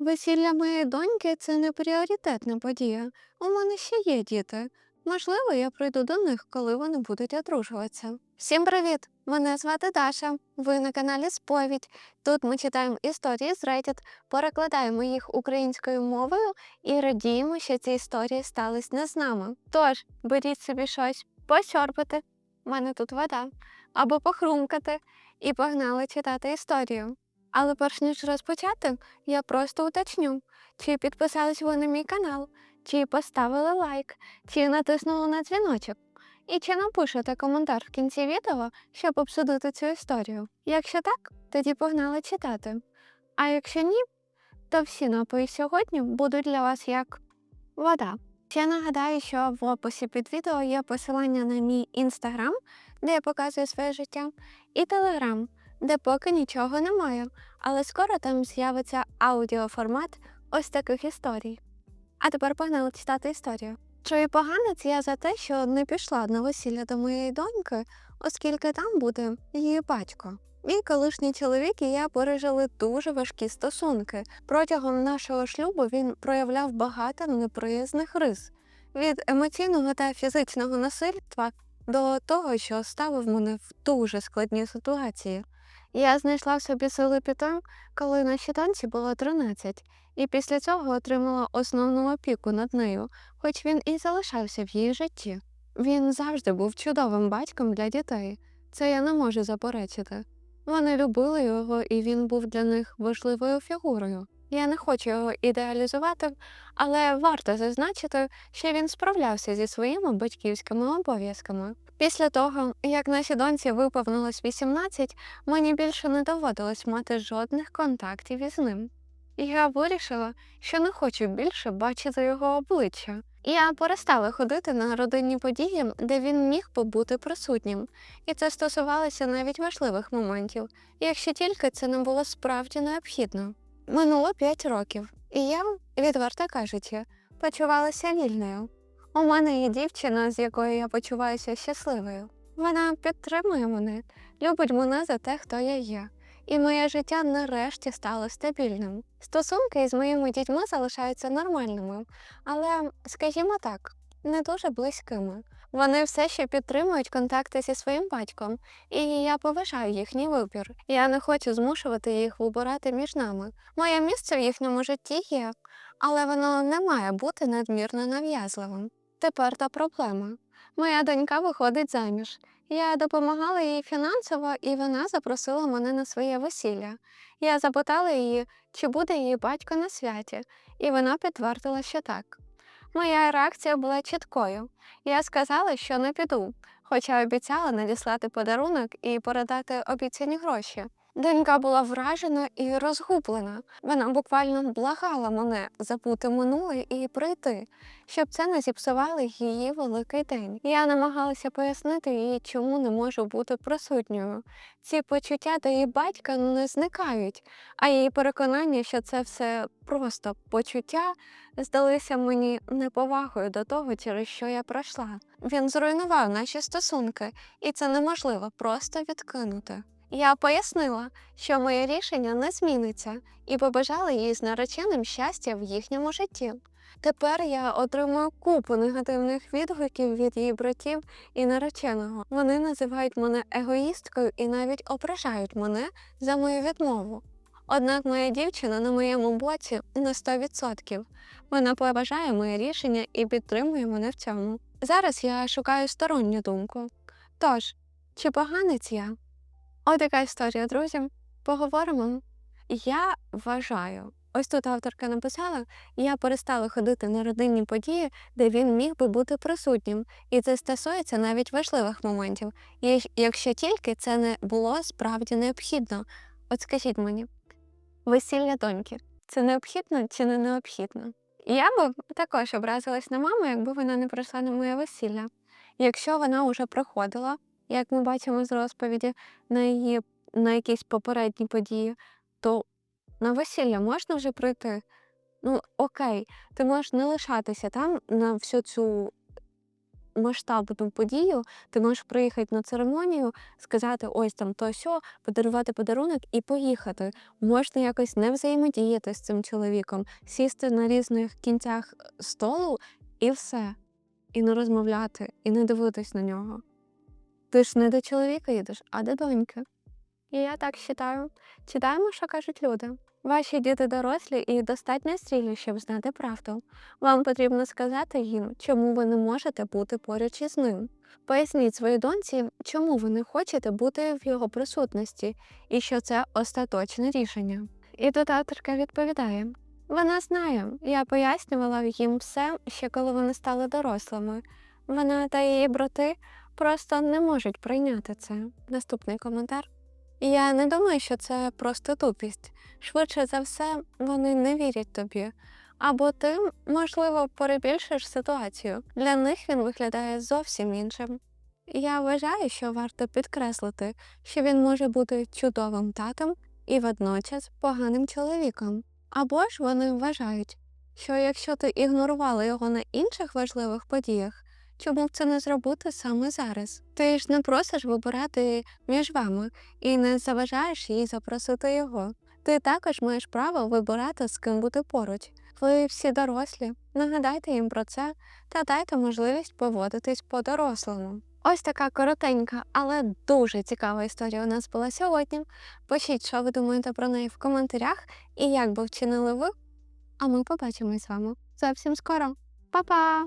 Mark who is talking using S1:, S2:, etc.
S1: Весілля моєї доньки це не пріоритетна подія. У мене ще є діти. Можливо, я прийду до них, коли вони будуть одружуватися. Всім привіт! Мене звати Даша. Ви на каналі Сповідь. Тут ми читаємо історії з Reddit, перекладаємо їх українською мовою і радіємо, що ці історії стались не з нами. Тож беріть собі щось посьорбати, в мене тут вода, або похрумкати, і погнали читати історію. Але перш ніж розпочати, я просто уточню, чи підписались ви на мій канал, чи поставили лайк, чи натиснули на дзвіночок, і чи напишете коментар в кінці відео, щоб обсудити цю історію. Якщо так, тоді погнали читати. А якщо ні, то всі напої сьогодні будуть для вас як вода. Ще нагадаю, що в описі під відео є посилання на мій інстаграм, де я показую своє життя, і телеграм, де поки нічого немає, але скоро там з'явиться аудіоформат ось таких історій. А тепер погнали читати історію. Чую поганець я за те, що не пішла на весілля до моєї доньки, оскільки там буде її батько. Мій колишній чоловік і я пережили дуже важкі стосунки. Протягом нашого шлюбу він проявляв багато неприязних рис від емоційного та фізичного насильства до того, що ставив мене в дуже складні ситуації. Я знайшла в собі сили піти, коли нашій танці було 13, і після цього отримала основну опіку над нею, хоч він і залишався в її житті. Він завжди був чудовим батьком для дітей, це я не можу заперечити. Вони любили його, і він був для них важливою фігурою. Я не хочу його ідеалізувати, але варто зазначити, що він справлявся зі своїми батьківськими обов'язками. Після того, як нашій доньці виповнилось 18, мені більше не доводилось мати жодних контактів із ним. Я вирішила, що не хочу більше бачити його обличчя. Я перестала ходити на родинні події, де він міг побути присутнім, і це стосувалося навіть важливих моментів, якщо тільки це не було справді необхідно. Минуло 5 років, і я, відверто кажучи, почувалася вільною. У мене є дівчина, з якою я почуваюся щасливою. Вона підтримує мене, любить мене за те, хто я є. І моє життя нарешті стало стабільним. Стосунки із моїми дітьми залишаються нормальними, але, скажімо так, не дуже близькими. Вони все ще підтримують контакти зі своїм батьком, і я поважаю їхній вибір. Я не хочу змушувати їх вибирати між нами. Моє місце в їхньому житті є, але воно не має бути надмірно нав'язливим. Тепер та проблема. Моя донька виходить заміж. Я допомагала їй фінансово, і вона запросила мене на своє весілля. Я запитала її, чи буде її батько на святі, і вона підтвердила, що так. Моя реакція була чіткою. Я сказала, що не піду, хоча обіцяла надіслати подарунок і передати обіцяні гроші. Донька була вражена і розгублена. Вона буквально благала мене забути минуле і прийти, щоб це не зіпсувало її великий день. Я намагалася пояснити їй, чому не можу бути присутньою. Ці почуття до її батька не зникають, а її переконання, що це все просто почуття, здалися мені неповагою до того, через що я пройшла. Він зруйнував наші стосунки, і це неможливо просто відкинути. Я пояснила, що моє рішення не зміниться, і побажала їй з нареченим щастя в їхньому житті. Тепер я отримую купу негативних відгуків від її братів і нареченого. Вони називають мене егоїсткою і навіть ображають мене за мою відмову. Однак моя дівчина на моєму боці на 100%. Вона поважає моє рішення і підтримує мене в цьому. Зараз я шукаю сторонню думку. Тож, чи поганець я? Ось така історія, друзі. Поговоримо. Я вважаю, ось тут авторка написала, я перестала ходити на родинні події, де він міг би бути присутнім, і це стосується навіть важливих моментів, якщо тільки це не було справді необхідно. От скажіть мені, весілля доньки це необхідно чи не необхідно? Я би також образилась на маму, якби вона не прийшла на моє весілля. Якщо вона вже приходила, як ми бачимо з розповіді на її на якісь попередні події, то на весілля можна вже прийти. Ну, окей, ти можеш не лишатися там на всю цю масштабну подію, ти можеш приїхати на церемонію, сказати ось там то сьо, подарувати подарунок і поїхати. Можна якось не взаємодіяти з цим чоловіком, сісти на різних кінцях столу і все. І не розмовляти, і не дивитись на нього. Ти ж не до чоловіка їдеш, а до доньки. І я так вважаю. Читаємо, що кажуть люди. Ваші діти дорослі і достатньо зрілі, щоб знати правду. Вам потрібно сказати їм, чому ви не можете бути поруч із ним. Поясніть своїй доньці, чому ви не хочете бути в його присутності, і що це остаточне рішення. І тут авторка відповідає: вона знає, я пояснювала їм все, ще коли вони стали дорослими. Вона та її брати просто не можуть прийняти це. Наступний коментар. Я не думаю, що це просто тупість. Швидше за все, вони не вірять тобі. Або ти, можливо, перебільшиш ситуацію. Для них він виглядає зовсім іншим. Я вважаю, що варто підкреслити, що він може бути чудовим татом і водночас поганим чоловіком. Або ж вони вважають, що якщо ти ігнорувала його на інших важливих подіях, чому б це не зробити саме зараз? Ти ж не просиш вибирати між вами і не заважаєш їй запросити його. Ти також маєш право вибирати, з ким бути поруч. Ви всі дорослі. Нагадайте їм про це та дайте можливість поводитись по-дорослому. Ось така коротенька, але дуже цікава історія у нас була сьогодні. Пишіть, що ви думаєте про неї в коментарях і як би вчинили ви. А ми побачимось з вами зовсім скоро. Па-па!